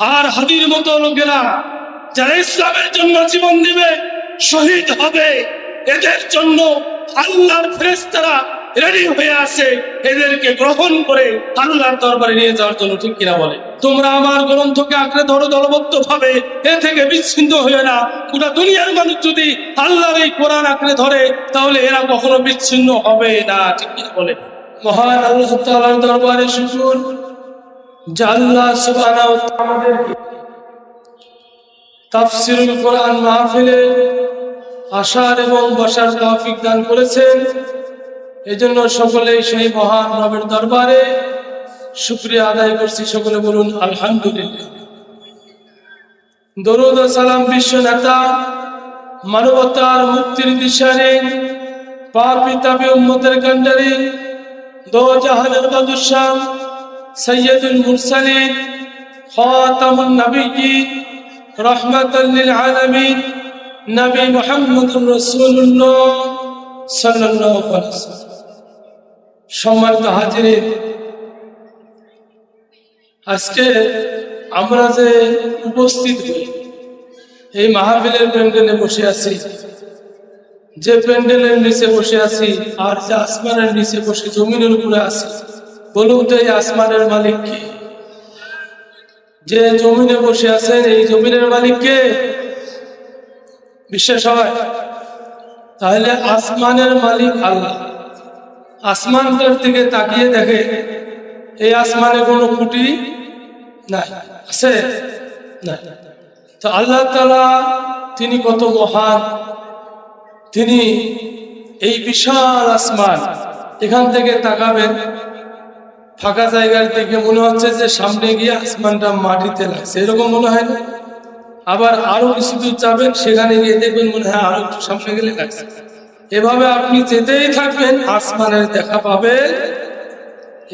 আর হাদির মতো লোকেরা যারা ইসলামের জন্য জীবন দিবে, শহীদ হবে, এদের জন্য আল্লাহর ফেরেস্তারা রেডি হয়ে আছে, এদেরকে গ্রহণ করে আল্লাহর দরবারে নিয়ে যাওয়ার জন্য ঠিক কিনা বলে? তোমরা আমার গ্রন্থকে আঁকড়ে ধরো দলবদ্ধ ভাবে এ থেকে বিচ্ছিন্ন হয়ে না। গোটা দুনিয়ার মানুষ যদি আল্লাহর এই কোরআন আঁকড়ে ধরে, তাহলে এরা কখনো বিচ্ছিন্ন হবে না, ঠিক কিনা বলে? মহান আল্লাহ দরবারে শুকুর। আসার এবং বসার দান করেছেন। এজন্য সকলেই সেই মহান রবের দরবারে শুক্রিয়া আদায় করছি। সকলে বলুন, আলহামদুলিল্লাহ। সালাম বিশ্ব নেতা, মানবতার মুক্তির দিশারে পাপি তাবি উম্মতের কান্ডারি দো জাহানের বাদুশাহ সম্মানিত আজকে আমরা যে উপস্থিত হই, এই মাহফিলের প্যান্ডেলে বসে আছি। যে প্যান্ডেলের নিচে বসে আছি আর যে আসমানের নিচে বসে জমিনের উপরে আছি বলুন তো এই আসমানের মালিক কে? যে জমিনে বসে আছেন এই জমিনের মালিক কে? বিশ্বাস হয়? তাহলে আসমানের মালিক আল্লাহ। আসমানটার দিকে তাকিয়ে দেখে, এই আসমানে কোনো খুঁটি নাই, আছে? না তো আল্লাহ তালা তিনি কত মহান। তিনি এই বিশাল আসমান এখান থেকে তাকাবেন ফাঁকা জায়গার দিকে মনে হচ্ছে যে সামনে গিয়ে আসমানটা মাটিতে লাগছে। এরকম মনে হয় না? আবার আরও কিছু দূর যাবেন, সেখানে গিয়ে দেখবেন মনে হয় আরও একটু সামনে গেলে লাগছে। এভাবে আপনি যেতেই থাকবেন, আসমানের দেখা পাবেন।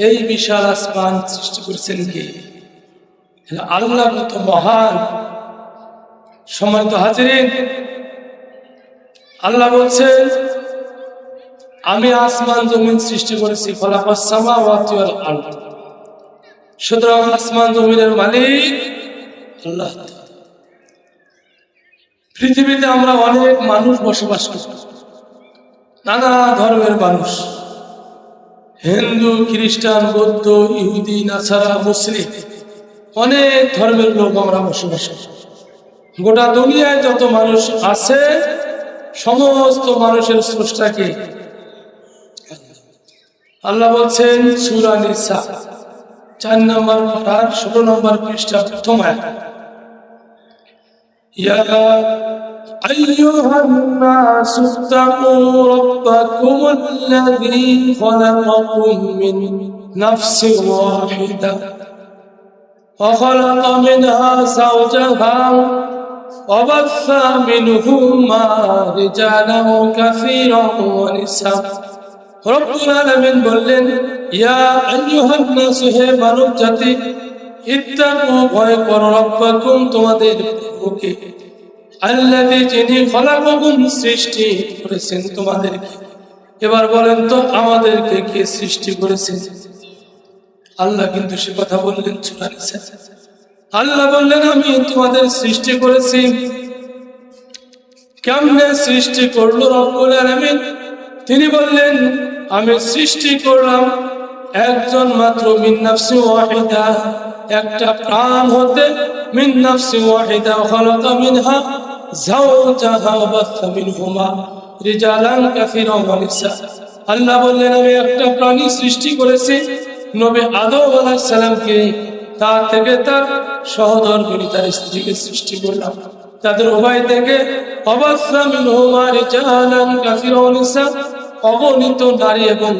এই বিশাল আসমান সৃষ্টি করেছেন কি? আল্লাহ কত মহান। সম্মানিত হাজিরিন, আল্লাহ বলছেন আমি আসমান জমিন সৃষ্টি করেছি সুতরাং আসমান জমিনের মালিক আল্লাহ পৃথিবীতে আমরা অনেক মানুষ বসবাস করি, নানা ধর্মের মানুষ। হিন্দু, খ্রিস্টান, বৌদ্ধ, ইহুদি, নাসারা, মুসলিম, অনেক ধর্মের লোক আমরা বসবাস করি। গোটা দুনিয়ায় যত মানুষ আছে, সমস্ত মানুষের স্রষ্টাকে আল্লাহ বলছেন সুরা নিসা চার নম্বর পাড়ার ষোলো নম্বর পৃষ্ঠা প্রথম আয়াত يا أيها الناس اتقوا ربكم الذي خلقكم من نفس واحدة وخلق منها زوجها وبث منهما رجالا كثيرا ونساء রব্বুল আলামিন বললেন, ইয়া আইয়ুহান নাস, হে মানব জাতি ইত্তাকু ভয় করো রব্বাকুম, তোমাদের প্রভুকে। আল্লাযী যিনি খলাকাকুম সৃষ্টি করেছেন তোমাদেরকে। এবার বলেন তো, আমাদেরকে কে সৃষ্টি করেছেন? আল্লাহ কিন্তু সে কথা বললেন নিসা আল্লাহ বললেন, আমি তোমাদের সৃষ্টি করেছি। কেমনে সৃষ্টি করল রব্বুল আলামিন? তিনি বললেন আমি সৃষ্টি করলাম একজন মাত্র মিন্নাফসি ওয়াহিদা। একটা প্রাণ হতে মিন্নাফসি ওয়াহিদা, খালাকা মিনহা যাওজাহা ওয়া বাথা মিনহুমা, রিজালান কাসীরা ওয়া নিসা। আল্লাহ বললেন, আমি একটা প্রাণী সৃষ্টি করেছি নবী আদম আলাইহিস সালামকে। তার থেকে তার সহধর্মিনী তার স্ত্রীকে সৃষ্টি করলাম। তাদের উভয় থেকে অবাসা মিনহুমা, রিজালান কাসীরা ওয়া অগণিত নারী এবং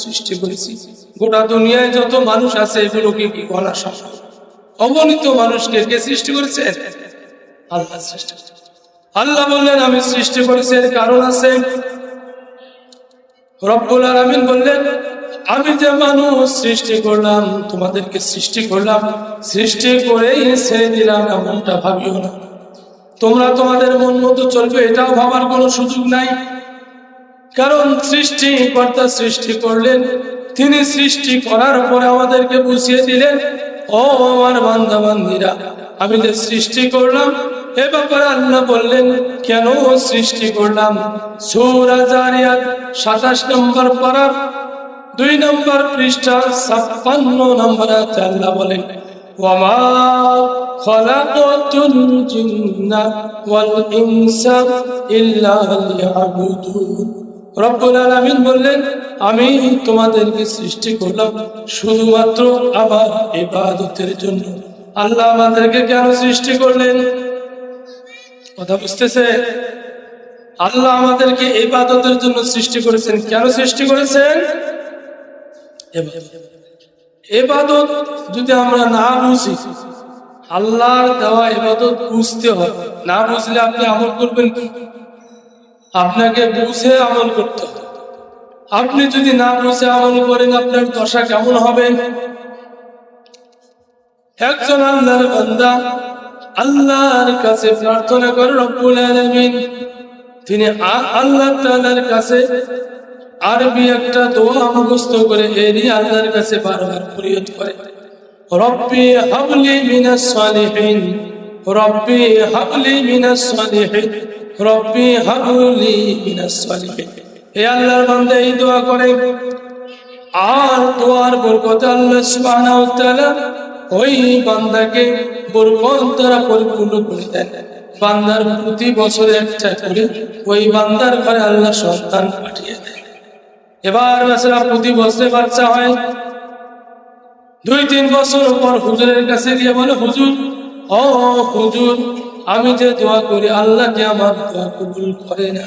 সৃষ্টি করেছি। গোটা দুনিয়ায় যত মানুষ আছে, এগুলোকে কি গলা সম্ভব? অগণিত মানুষকে কে সৃষ্টি করেছে? আল্লাহ সৃষ্টি আল্লাহ বললেন, আমি সৃষ্টি করেছি, এর কারণ আছে। রব্বুল আলামিন বললেন, আমি যে মানুষ সৃষ্টি করলাম, তোমাদেরকে সৃষ্টি করলাম, সৃষ্টি করেই ছেড়ে দিলাম, এমনটা ভাবিও না। তোমরা তোমাদের মন মতো চলবে, এটাও ভাবার কোনো সুযোগ নাই। কারণ সৃষ্টি কর্তা সৃষ্টি করলেন। তিনি সৃষ্টি করার পরে আমাদেরকে বুঝিয়ে দিলেন, ও আমার বান্ধা আমি যে সৃষ্টি করলাম, এ ব্যাপারে আল্লাহ বললেন, কেন সৃষ্টি করলাম? সাতাশ নম্বর পারার দুই নম্বর পৃষ্ঠা ছাপ্পান্ন নম্বর আল্লাহ বলেন ইল্লা লিয়াবুদুন। রব্বুল আলামিন বললেন, আমি তোমাদেরকে সৃষ্টি করলাম শুধুমাত্র আমার ইবাদতের জন্য। আল্লাহ আমাদেরকে কেন সৃষ্টি করলেন? কথা বুঝতেছে? আল্লাহ আমাদেরকে ইবাদতের জন্য সৃষ্টি করেছেন। কেন সৃষ্টি করেছেন? এবাদত। যদি আমরা না বুঝি, আল্লাহর দেওয়া এবাদত বুঝতে হয় না বুঝলে আপনি আমল করবেন আপনাকে বুঝে আমল করতে হবে। আপনি যদি না বুঝে আমল করেন, আপনার দশা কেমন হবে? একজন আল্লাহর বান্দা আল্লাহর কাছে প্রার্থনা করে, রব্বুল আলামিন। তিনি আল্লাহ তাআলার কাছে আরবি একটা দোয়া মুখস্থ করে এরই আল্লাহর কাছে বারবার ফরিয়াদ করে। রব্বি হাবলি মিনাস সালিহিন। রব্বি হাবলি মিনাস সালিহিন। রব্বি হাবলি মিনাস হে আল্লাহর বান্দা, এই দোয়া করে। আর দোয়ার বরকত আল্লাহ সুবহানাহু ওয়া তাআলা ওই বান্দাকে বরকত দ্বারা পরিপূর্ণ করে দেন। বান্দার প্রতি বছরে একটা করে ওই বান্দার ঘরে আল্লাহ সন্তান পাঠিয়ে দেন। এবার বেচারা প্রতি বছরে বাচ্চা হয়। দুই তিন বছর পর হুজুরের কাছে গিয়ে বলে, হুজুর, ও হুজুর আমি যে দোয়া করি, আল্লাহ যে আমার দোয়া কবুল করে না।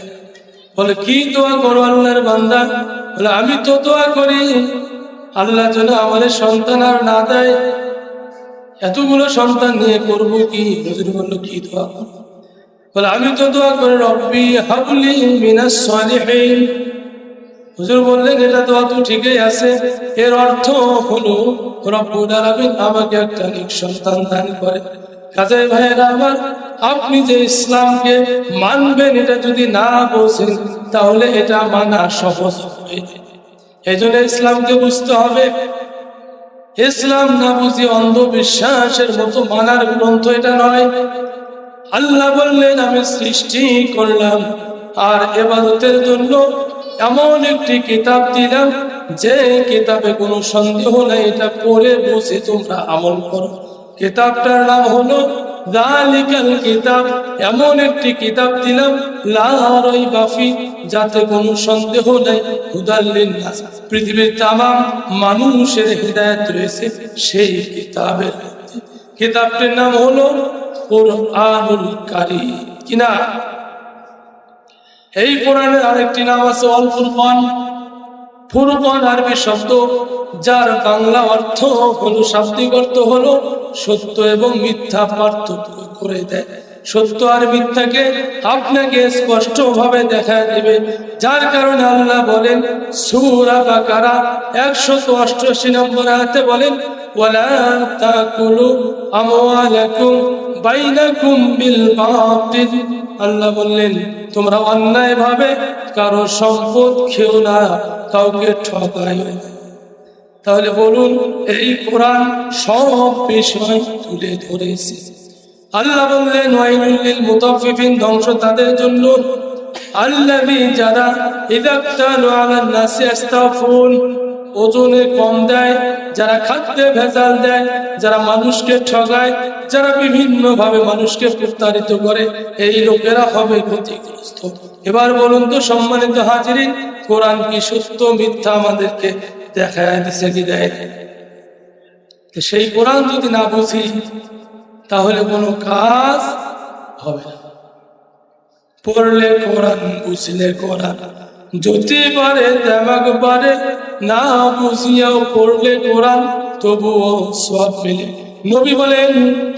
বলে, কি দোয়া করো আল্লাহর বান্দা? বলে, আমি তো দোয়া করি, আল্লাহ যেন আমাদের সন্তান আর না দেয়। এতগুলো সন্তান নিয়ে করব কি? হুজুর বলল, কি দোয়া করো বলে, আমি তো দোয়া করি, রব্বি হাবলি মিনাস সালিহিন। হুজুর বললেন, এটা দোয়া তো ঠিকই আছে। এর অর্থ হলো, রব্বুল আলামিন আমাকে একটা নিক সন্তান দান করে। কাজে ভাইয়েরা আমার আপনি যে ইসলামকে মানবেন, এটা যদি না বোঝেন, তাহলে এটা মানা সহজ হবে। এই জন্য ইসলামকে বুঝতে হবে। ইসলাম না বুঝি অন্ধবিশ্বাসের মতো মানার গ্রন্থ এটা নয়। আল্লাহ বললেন, আমি সৃষ্টি করলাম আর এবাদতের জন্য এমন একটি কিতাব দিলাম, যে কিতাবে কোনো সন্দেহ নাই। এটা পড়ে বসে তোমরা আমল করো। কিতাবটার নাম হলো দালিকাল কিতাব, এমন একটি কিতাব দিলাম লারই বাফি যাতে কোনো সন্দেহ নাই হুদাল্লিন নাস পৃথিবীর তামাম মানুষের হৃদায়ত রয়েছে সেই কিতাবের কিতাবটির নাম হলো কোরআনুল কারীম। কিনা এই কোরআনের আরেকটি নাম আছে অল ফুরকান। ফুরকান আরবি শব্দ, যার বাংলা অর্থ হলো শাব্দিক অর্থ হলো সত্য এবং মিথ্যা পার্থক্য করে দেয়। সত্য আর মিথ্যাকে আপনাকে স্পষ্ট ভাবে দেখা দেবে, যার কারণে আল্লাহ বলেন, সুরা বা কারা একশত অষ্টআশি নম্বর আয়াতে বলেন আল্লাহ বললেন তোমরা অন্যায় ভাবে কারও সম্পদ খেও না, কাউকে ঠকাই তাহলে বলুন, এই কোরআন সব বিষয় তুলে ধরেছে। আল্লাহ বললেন, ওয়াইলুল ধ্বংস তাদের জন্য। আল্লাযী যারা ইদাক্তালু আলান নাসি আস্তাফুন ওজনে কম দেয়, যারা খাদ্যে ভেজাল দেয়, যারা মানুষকে ঠগায়, যারা বিভিন্ন ভাবে মানুষকে প্রতারিত করে, এই লোকেরা হবে ক্ষতিগ্রস্ত। এবার বলুন তো, সম্মানিত হাজিরিন, কোরআন কি সত্য, মিথ্যা আমাদেরকে দেখায়, দিছে কি দেয়? সেই কোরআন যদি না বুঝি, তাহলে কোনো কাজ হবে না। পড়লে কোরআন, বুঝলে কোরআন। যদি পারে দেমাগ পারে, না বুঝিয়াও পড়লে কোরআন, তবুও সব পেলে নবী বলেন,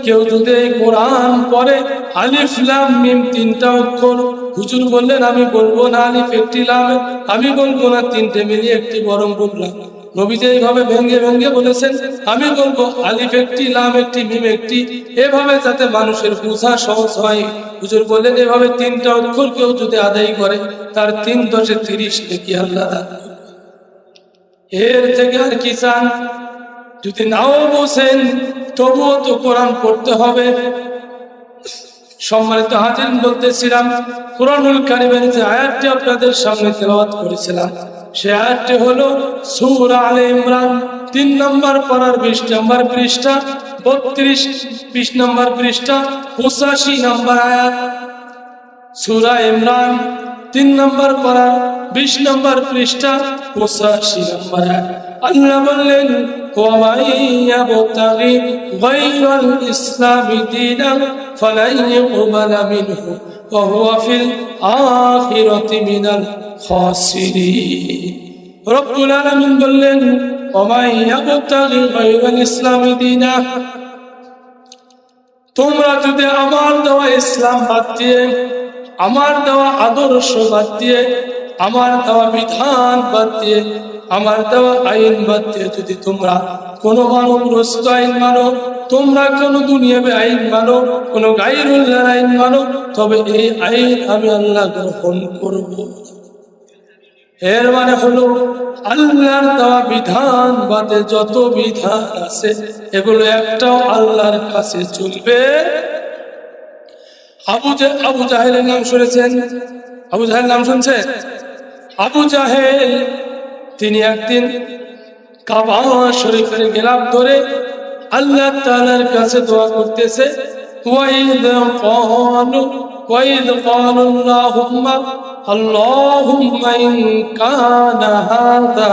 কেউ যদি কোরআন পরে আলিফ, লাম, মিম তিনটা অক্ষর। হুজুর বললেন, আমি বলব না আলিফ, একটি লাম, আমি বলব না তিনটে, মিলিয়ে একটি বরং বললাম। নবী যে এইভাবে ভেঙ্গে ভেঙ্গে বলেছেন, আমি বলব, আলিফ একটি, লাম একটি, মিম একটি, এভাবে যাতে মানুষের বোঝা সহজ হয়। হুজুর বললেন, এভাবে তিনটা অক্ষর কেউ যদি আদায় করে, তার তিন দশে তিরিশ নাকি আল্লাহ এর থেকে আর কি চান? যদি নাও বসেন তবুও তো কোরআন পড়তে হবে। সম্মানিত হাজির বলতেছিলাম, কোরআনুল কারিমের যে আয়াতটি আপনাদের সামনে তেলাওয়াত করেছিলাম সে আয়াতটি হলো সূরা আলে ইমরান তিন নম্বর পারার বিশ নম্বর পৃষ্ঠা বত্রিশ বিশ নম্বর পৃষ্ঠা পঁচাশি নম্বর আয়াত সূরা ইমরান তিন নম্বর পারার বিশ নম্বর পৃষ্ঠা পঁচাশি নম্বর আয়াত আল্লাহ বললেন ومن يبتغي غير الإسلام دينا فلن يقبل منه তোমরা যদি আমার দেওয়া ইসলাম বাদ দিয়ে, আমার দেওয়া আদর্শ বাদ দিয়ে, আমার দেওয়া বিধান বাদ দিয়ে, আমার দেওয়া আইন বাদ দিয়ে যদি তোমরা কোনো মানবগ্রস্ত আইন মানো, তোমরা কোনো দুনিয়াবে আইন মানো, কোনো গাইরুল্লাহর আইন মানো, তবে এই আইন আমি আল্লাহ গ্রহণ করব। এর মানে হলো, আল্লাহর দেওয়া বিধান বাদে যত বিধান আছে, এগুলো একটাও আল্লাহর কাছে চলবে। আবু আবু জাহেলের নাম শুনেছেন? আবু জাহেল নাম শুনছে আবু জাহেল, তিনি একদিন কাবা শরীফের গেলাম ধরে আল্লাহ তাআলার কাছে দোয়া করতেছে ওয়াইদ ক্বালু ওয়াইদ ক্বালু আল্লাহুম্মা আল্লাহুম্মা ইন কানা হাযা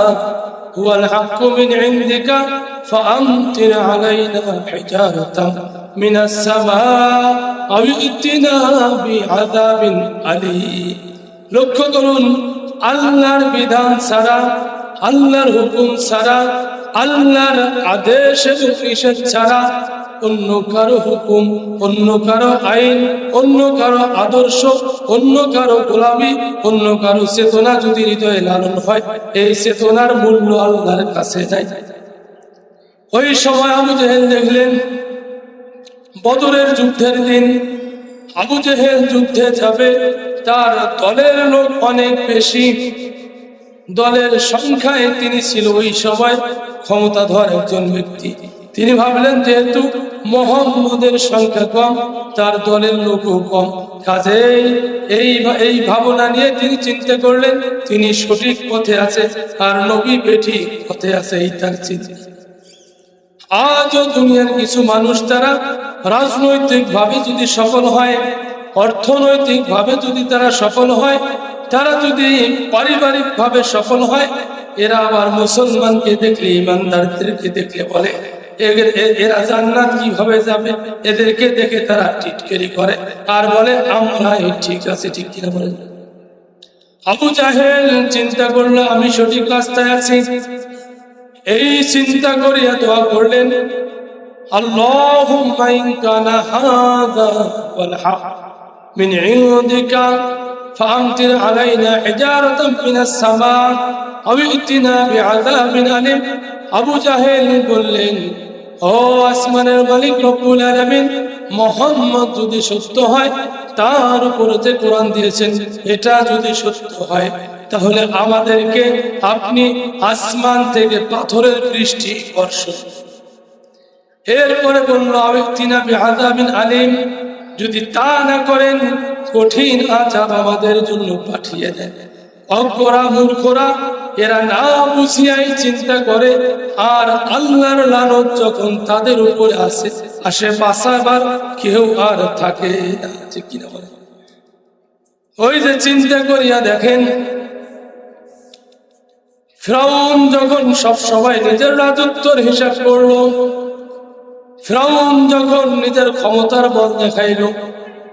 হুয়াল হাক্কু মিন ইনদিকা فأمطر علينا حجارة من السماء أو ائتنا بعذاب أليم লক্ষ্য করুন আল্লাহর বিধান ছাড়া আল্লাহর হুকুম ছাড়া, আল্লাহর আদেশ এবং ছাড়া অন্য কারও হুকুম, অন্য কারও আইন, অন্য কারও আদর্শ, অন্য কারও গোলামি, অন্য কারও চেতনা যদি হৃদয়ে লালন হয়, এই চেতনার মূল্য আল্লাহর কাছে নাই ওই সময় আবু জেহেল দেখলেন, বদরের যুদ্ধের দিন, আবু জেহেল যুদ্ধে যাবে, তার দলের লোক অনেক বেশি। দলের সংখ্যায় তিনি ছিল ওই সময় ক্ষমতাধর একজন ব্যক্তি। তিনি ভাবলেন যেহেতু মোহাম্মদের সংখ্যা কম, তার দলের লোকও কম। কাজেই এই এই ভাবনা নিয়ে তিনি চিন্তা করলেন, তিনি সঠিক পথে আছে, আর নবী বেঠিক পথে আছে, এই তার চিন্তা। আজও দুনিয়ার কিছু মানুষ তারা রাজনৈতিক ভাবে যদি সফল হয় অর্থনৈতিক ভাবে যদি তারা সফল হয় তারা যদি পারিবারিক ভাবে সফল হয়, এরা আবার মুসলমানকে দেখলে ইমানদারদেরকে দেখলে বলে এরা জান্নাত কীভাবে যাবে? এদেরকে দেখে তারা টিটকেরি করে আর বলে এই ঠিক আছে, ঠিক কিনা বলেন আবু জাহেল চিন্তা করল, আমি সঠিক রাস্তায় আছি? এই চিন্তা করিয়া দোয়া করলেন কানা হাযা ওয়াল হক মিন ইনদিকা فأمطر علينا حجارة من السماء أو ائتنا بعذاب أليم আবু জাহেল বললেন ও আসমানের মালিক রব্বুল আলামিন মোহাম্মদ যদি সত্য হয় তার উপরে যে কোরআন দিয়েছেন এটা যদি সত্য হয় তাহলে আমাদেরকে আপনি আসমান থেকে পাথরের বৃষ্টি বর্ষণ এরপরে বলল আবেক্তিনা বিহাদাবিন আলিম যদি তা না করেন কঠিন আচার আমাদের জন্য পাঠিয়ে দেন অজ্ঞরা মূর্খরা, এরা না বুঝিয়াই চিন্তা করে, আর আল্লাহর লানত যখন তাদের উপরে আসে আসে বাঁচাবার কেউ আর থাকে কিনা বলে ওই যে চিন্তা করিয়া দেখেন, ফ্রাউন যখন সব সবাই নিজের রাজত্বর হিসাব করল, ফ্রাউন যখন নিজের ক্ষমতার বল দেখাইল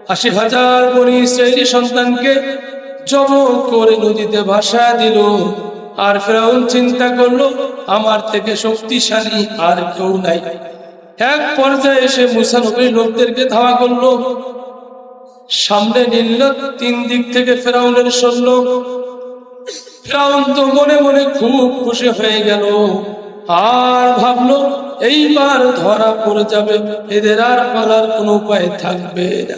আশি হাজার বনি ইসরায়েলি সন্তানকে জব করে নদীতে ভাসা দিল। আর ফেরাউন চিন্তা করল, আমার থেকে শক্তিশালী আর কেউ নাই। এক পর্যায়ে এসে মুসানবীর লোকদেরকে ধাওয়া করল। সামনে নিল তিন দিক থেকে ফেরাউনের সৈন্য। ফেরাউন তো মনে মনে খুব খুশি হয়ে গেল। আর ভাবলো, এইবার ধরা পড়ে যাবে, এদের আর পালার কোনো উপায় থাকবে না।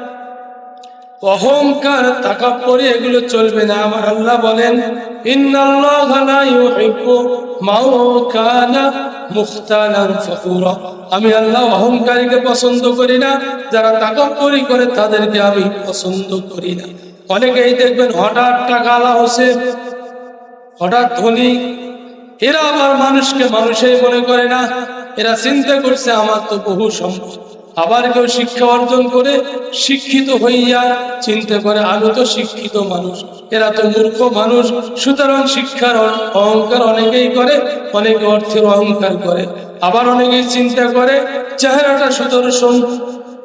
অহংকার, তাকাপ্পরি, এগুলো চলবে না। আমার আল্লাহ বলেন আমি আল্লাহ অহংকারীকে পছন্দ করি না, যারা তাকাপ্পরি করে তাদেরকে আমি পছন্দ করি না। অনেকেই দেখবেন হঠাৎ টাকা আলা হচ্ছে, হঠাৎ ধনী। এরা আবার মানুষকে মানুষই মনে করে না। এরা চিন্তা করছে, আমার তো বহু সম্পদ। আবার কেউ শিক্ষা অর্জন করে শিক্ষিত হইয়া চিন্তা করে আমি তো শিক্ষিত মানুষ, এরা তো মূর্খ মানুষ। সুতরাং শিক্ষার অহংকার অনেকেই করে, অনেকে অর্থের অহংকার করে। আবার অনেকেই চিন্তা করে, চেহারাটা সুদর্শন,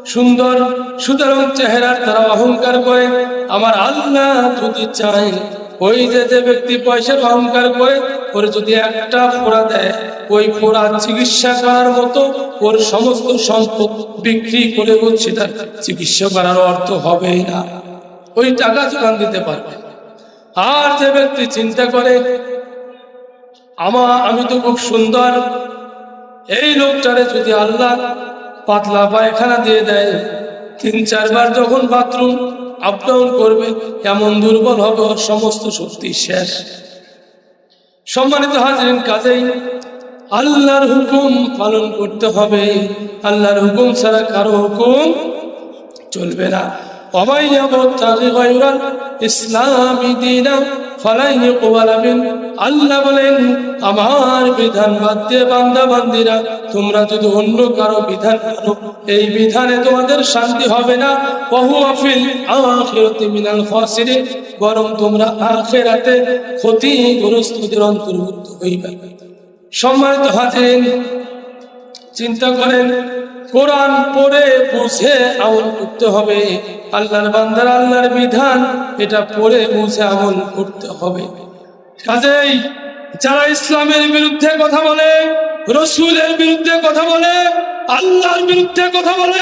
সুন্দর, সুতরাং চেহারার তারা অহংকার করে। আমার আল্লাহ যদি চায় ওই যে যে ব্যক্তি পয়সার অহংকার করে, ওর যদি একটা ফোড়া দেয়, ওই ফোড়া চিকিৎসা করার মতো ওর সমস্ত সম্পদ বিক্রি করে ও সেটা চিকিৎসা করার অর্থ হবেই না। ওই টাকা যোগান দিতে পারবে। আর যে ব্যক্তি চিন্তা করে, আমা, আমি তো খুব সুন্দর। এই লোকটারে যদি আল্লাহ পাতলা পায়খানা দিয়ে দেয়, তিন চারবার যখন বাথরুম আপডাউন করবে এমন দুর্বল হবে ওর সমস্ত শক্তি শেষ। সম্মানিত হাজরেন কাজেই, আল্লাহর হুকুম পালন করতে হবে। আল্লাহর হুকুম ছাড়া কারও হুকুম চলবে না। আল্লাহ বলেন, আমার বিধান বাদ দিয়ে বান্দা বান্দিরা তোমরা যদি অন্য কারও বিধান এই বিধানে তোমাদের শান্তি হবে না। বহু আফিল আখিরাতি মিনাল খাসিরিন, বরং তোমরা আখিরাতে ক্ষতিগ্রস্তদের অন্তর্ভুক্ত হইবে। সম্মানিত হাজিরিন, চিন্তা করেন, কোরআন পড়ে বুঝে আমল করতে হবে। আল্লাহর বান্দার আল্লাহর বিধান, এটা পড়ে বুঝে আমল করতে হবে। কাজেই যারা ইসলামের বিরুদ্ধে কথা বলে রসুলের বিরুদ্ধে কথা বলে, আল্লাহর বিরুদ্ধে কথা বলে,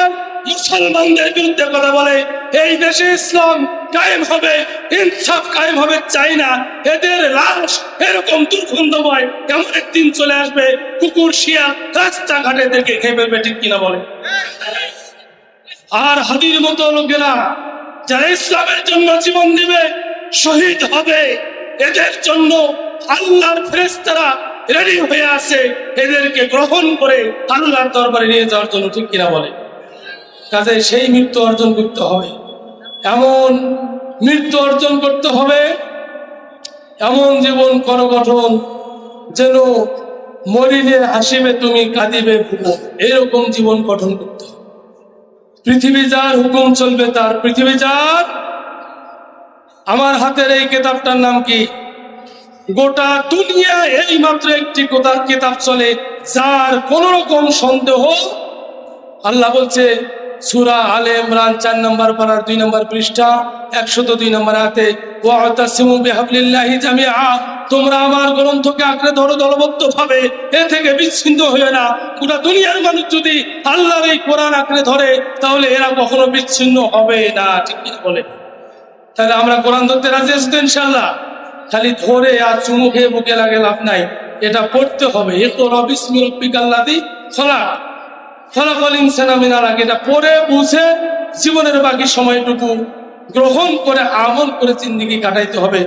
মুসলমানদের বিরুদ্ধে কথা বলে। এই দেশে ইসলাম কায়েম হবে, ইনসাফ কায়েম হবে চাই না এদের লাশ এরকম দুর্গন্ধময় এমন একদিন চলে আসবে, কুকুর, শিয়া রাস্তাঘাটে এদেরকে খেয়ে ফেলবে, ঠিক কিনা বলে। আর হাদির মতো লোকেরা যারা ইসলামের জন্য জীবন দিবে, শহীদ হবে। এদের জন্য আল্লাহর ফেরেস্তারা রেডি হয়ে আছে, এদেরকে গ্রহণ করে আল্লাহর দরবারে নিয়ে যাওয়ার জন্য ঠিক কিনা বলে? কাজে সেই মৃত্যু অর্জন করতে হবে। এমন মৃত্যু অর্জন করতে হবে, এমন জীবন কর গঠন যেন মরিলে হাসিবে তুমি, কাঁদিবে ভুবো এরকম জীবন গঠন করতে পৃথিবী যার হুকুম চলবে তার, পৃথিবী যার। আমার হাতের এই কেতাবটার নাম কি? গোটা দুনিয়া এই মাত্র একটি কোথা কিতাব চলে, যার কোন রকম সন্দেহ আল্লাহ বলছে, সুরা আলে ইমরান চার নম্বর পাড়ার দুই নম্বর পৃষ্ঠা, একশত দুই নম্বর হাতে তোমরা আমার গ্রন্থকে আঁকড়ে ধরো থেকে বিচ্ছিন্ন হয়ে না। গোটা দুনিয়ার মানুষ যদি এই কোরআন আঁকড়ে ধরে, তাহলে এরা কখনো বিচ্ছিন্ন হবে না, ঠিক বলে? তাহলে আমরা কোরআন ধরতে রাজি আছি ইনশাল্লাহ খালি ধরে আর চুমু খেয়ে বুকে লাগে লাভ নাই। এটা পড়তে হবে। একটু রবিসমি রব্বিকাল্লাদি খোলা ফলাফল ইনসানা মিনার আগে এটা পড়ে, বুঝে, জীবনের বাকি সময়টুকু গ্রহণ করে আমল করে জিন্দিগি কাটাইতে হবে।